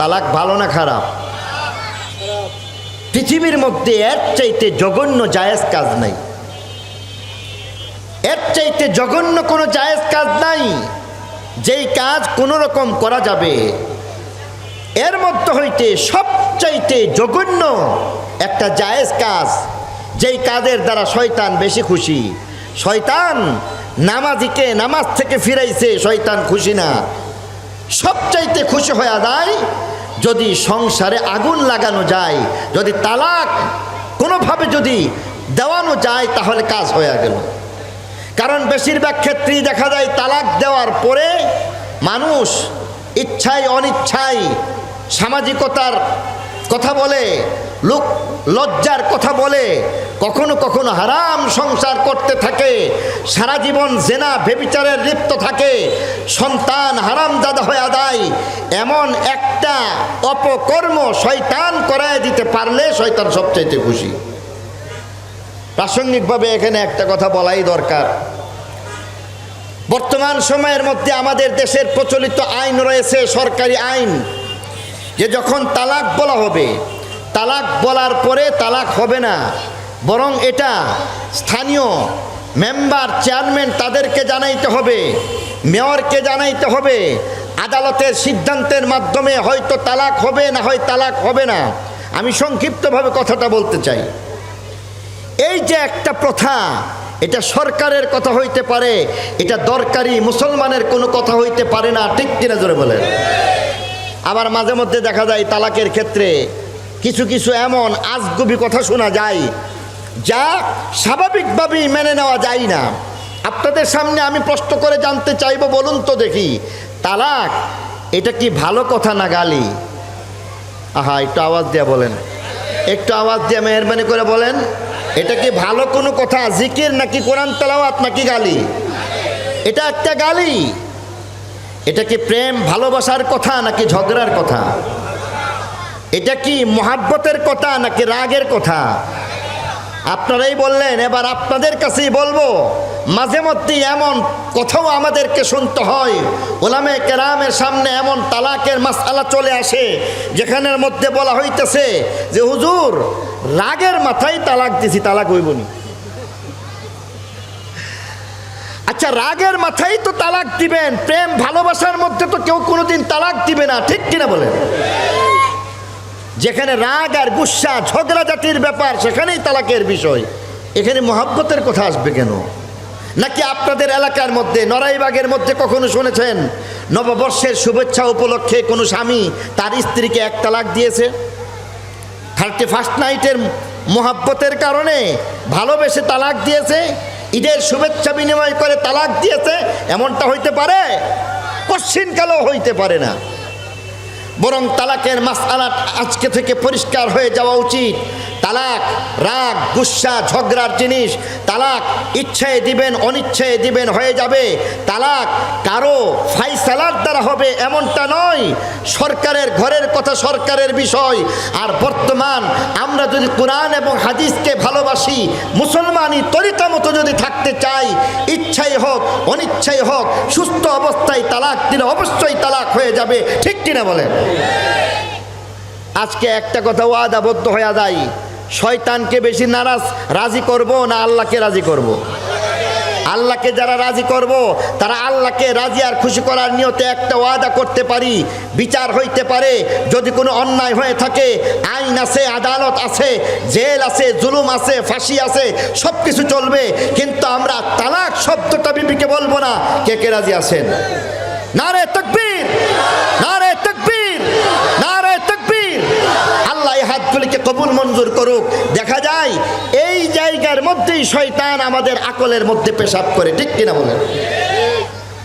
তালাক ভালো না খারাপ? পৃথিবীর মধ্যে এর চাইতে জঘন্য জায়েজ কাজ নাই। এর চাইতে জঘন্য কোনো জায়েজ কাজ নাই। যেই কাজ কোনো রকম করা যাবে, এর মধ্যে হইতে সবচাইতে জঘন্য একটা জায়েজ কাজ, যেই কাজের দ্বারা শয়তান বেশি খুশি। শয়তান নামাজিকে নামাজ থেকে ফিরাইছে, শয়তান খুশি না। সবচাইতে খুশি হয়ে যায় যদি সংসারে আগুন লাগানো যায়, যদি তালাক কোনোভাবে যদি দেওয়ানো যায়, তাহলে কাজ হয়ে গেল। কারণ বেশিরভাগ ক্ষেত্রেই দেখা যায়, তালাক দেওয়ার পরে মানুষ ইচ্ছায়, অনিচ্ছায় সামাজিকতার কথা বলে, লোক, লজ্জার কথা বলে কখনো কখনো হারাম সংসার করতে থাকে, সারা জীবন জেনা ভেবিচারের লিপ্ত থাকে, সন্তান হারাম দাদা হয়ে দেয় এমন একটা অপকর্ম শয়তান করায় দিতে পারলে শয়তান সবচাইতে খুশি। প্রাসঙ্গিকভাবে এখানে একটা কথা বলাই দরকার। বর্তমান সময়ের মধ্যে আমাদের দেশের প্রচলিত আইন রয়েছে, সরকারি আইন, যে যখন তালাক বলা হবে, তালাক বলার পরে তালাক হবে না। বরং এটা স্থানীয় মেম্বার চেয়ারম্যান তাদেরকে জানাইতে হবে, মেয়রকে জানাইতে হবে, আদালতের সিদ্ধান্তের মাধ্যমে হয়তো তালাক হবে না হয় তালাক হবে না। আমি সংক্ষিপ্তভাবে কথাটা বলতে চাই। এই যে একটা প্রথা, এটা সরকারের কথা হইতে পারে, এটা দরকারি মুসলমানের কোনো কথা হইতে পারে না, ঠিক কিনা জোরে বলেন? আবার মাঝে মধ্যে দেখা যায় তালাকের ক্ষেত্রে কিছু কিছু এমন আজগুবি কথা শোনা যায় যা স্বাভাবিকভাবেই মেনে নেওয়া যায় না। আপনাদের সামনে আমি প্রশ্ন করে জানতে চাইব, বলুন তো দেখি। তালাক, এটা কি ভালো কথা না গালি? আহা, একটু আওয়াজ দিয়ে বলেন। একটু আওয়াজ দিয়ে মেহরবানি করে বলেন, এটা কি ভালো কোনো কথা, জিকির নাকি কোরআন তালাওয়াত নাকি গালি? এটা একটা গালি। এটা কি প্রেম, ভালোবাসার কথা নাকি ঝগড়ার কথা? এটা কি মহাব্বতের কথা নাকি রাগের কথা? আপনারাই বললেন, এবার আপনাদের কাছেই বলব, মাঝে মধ্যেই এমন কথাও আমাদেরকে শুনতে হয়। ওলামে কেরামের সামনে এমন তালাকের মাসালা চলে আসে, যেখানের মধ্যে বলা হইতেছে যে, হুজুর, রাগের মাথায় তালাক দিছি, তালাক হইবনি আচ্ছা রাগের মাথায় তো তালাক দিবেন, প্রেম ভালোবাসার মধ্যে তো কেউ কোনোদিন তালাক দিবে না, ঠিক কিনা বলেন? যেখানে রাগ আর গুসা, ঝগড়া জাতির ব্যাপার, সেখানেই তালাকের বিষয়। এখানে মহাব্বতের কথা আসবে কেন? নাকি আপনাদের এলাকার মধ্যে, নড়াইবাগের মধ্যে কখনো শুনেছেন, নববর্ষের শুভেচ্ছা উপলক্ষে কোনো স্বামী তার স্ত্রীকে এক তালাক দিয়েছে? থার্টি ফার্স্ট নাইটের মহাব্বতের কারণে ভালোবেসে তালাক দিয়েছে, ঈদের শুভেচ্ছা বিনিময় করে তালাক দিয়েছে, এমনটা হইতে পারে? কশ্চিনকালেও হইতে পারে না। বরং তালাকের মাস আজকে থেকে পরিষ্কার হয়ে যাওয়া উচিত। তালাক, রাগ, গুসা, ঝগড়ার জিনিস, তালাক ইচ্ছায় দিবেন অনিচ্ছায় দিবেন হয়ে যাবে। তালাক কারও ফাইসালার দ্বারা হবে এমনটা নয়। সরকারের ঘরের কথা সরকারের বিষয়। আর বর্তমান আমরা যদি কোরআন এবং হাদিসকে ভালোবাসি, মুসলমানই তরিকা মতো যদি থাকতে চাই, ইচ্ছাই হোক, অনিচ্ছাই হোক, সুস্থ অবস্থায় তালাক দিলে অবশ্যই তালাক হয়ে যাবে। ঠিক কিনা বলেন? আজকে একটা কথা ওয়াদাবদ্ধ হয়ে যায়। শয়তানকে বেশি নারাজ, রাজি করব না আল্লাহকে রাজি করব। আল্লাহকে যারা রাজি করব, তারা আল্লাহকে রাজি আর খুশি করার নিয়তে একটা ওয়াদা করতে পারি। বিচার হইতে পারে, যদি কোনো অন্যায় হয়ে থাকে, আইন আছে, আদালত আছে, জেল আছে, জুলুম আছে, ফাঁসি আছে সব কিছু চলবে। কিন্তু আমরা তালাক শব্দটা বিবিকে বলব না, কে কে রাজি আছেন? না রে তকবীর! নারে তকবীর নারে তকবীর আল্লাহ কবুল মঞ্জুর করুক? দেখা যায়, এই জায়গার মধ্যেই শয়তান আমাদের আকলের মধ্যে পেশাব করে, ঠিক কিনা বলেন?